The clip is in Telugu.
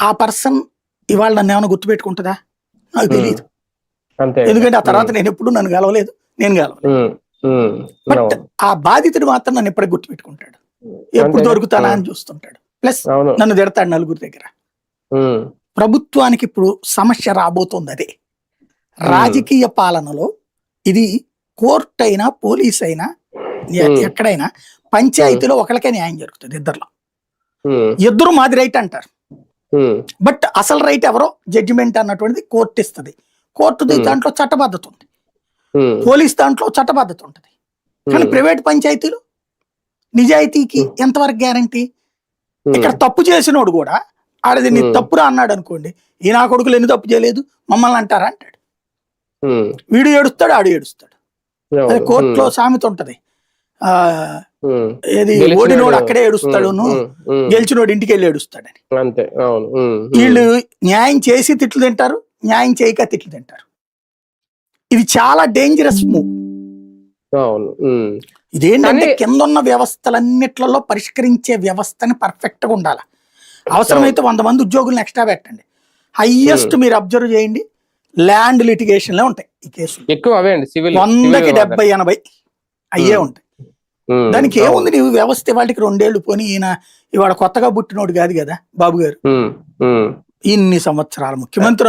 ఆ పర్సన్ ఇవాళ నన్ను ఏమైనా గుర్తుపెట్టుకుంటుందా నాకు తెలియదు ఎందుకంటే ఆ తర్వాత నేను ఎప్పుడు నన్ను గెలవలేదు నేను గెలవలేదు బట్. ఆ బాధితుడు మాత్రం నన్ను ఎప్పటికి గుర్తుపెట్టుకుంటాడు ఎప్పుడు. దొరుకుతానా అని చూస్తుంటాడు. ప్లస్ నన్ను తిడతాడు నలుగురి దగ్గర. ప్రభుత్వానికి ఇప్పుడు సమస్య రాబోతుంది అదే. రాజకీయ పాలనలో ఇది కోర్టు అయినా పోలీస్ అయినా. ఎక్కడైనా పంచాయతీలో ఒకరికే న్యాయం జరుగుతుంది ఇద్దరులో. ఇద్దరు మాది రైట్ అంటారు. బట్ అసలు రైట్ ఎవరో? జడ్జిమెంట్ అన్నటువంటిది కోర్టు ఇస్తుంది. కోర్టు. దాంట్లో చట్టబద్ధత ఉంది పోలీస్ దాంట్లో చట్టబద్ధత ఉంటుంది కానీ ప్రైవేట్ పంచాయతీలు నిజాయితీకి. ఎంతవరకు గ్యారంటీ ఇక్కడ తప్పు చేసినోడు కూడా ఆడది నీ. తప్పురా అన్నాడు అనుకోండి ఈ నా కొడుకులు ఎన్ని తప్పు చేయలేదు? మమ్మల్ని అంటారా? అంటాడు. వీడు ఏడుస్తాడు ఆడు ఏడుస్తాడు. కోర్టులో సామెత ఉంటది. ఏది ఓడినోడు అక్కడే ఏడుస్తాడు ఉమ్, ఉమ్, ఉమ్, గెలిచినోడు ఇంటికి వెళ్ళి ఏడుస్తాడని. అంతే అవును. వీళ్ళు న్యాయం చేసి తిట్లు తింటారు న్యాయం చేయక తిట్లు తింటారు. ఇది చాలా డేంజరస్ మూవ్ అవును ఇదేంటంటే కింద ఉన్న వ్యవస్థలన్నిట్లలో పరిష్కరించే వ్యవస్థని పర్ఫెక్ట్గా ఉండాలి అవసరమైతే వంద మంది ఉద్యోగులను ఎక్స్ట్రా పెట్టండి. హైయెస్ట్ మీరు అబ్జర్వ్ చేయండి. ల్యాండ్ లిటిగేషన్లో ఉంటాయి ఈ కేసులు. ఎక్కువ అవే అండి సివిల్ వందకి డెబ్బై ఎనభై అయ్యే. ఉంటాయి. దానికి ఏముంది? నీవు వ్యవస్థ వాళ్ళకి రెండేళ్ళు పోని ఈయన ఇవాళ కొత్తగా పుట్టినోడు కాదు కదా బాబు గారు. ఇన్ని సంవత్సరాలు ముఖ్యమంత్రి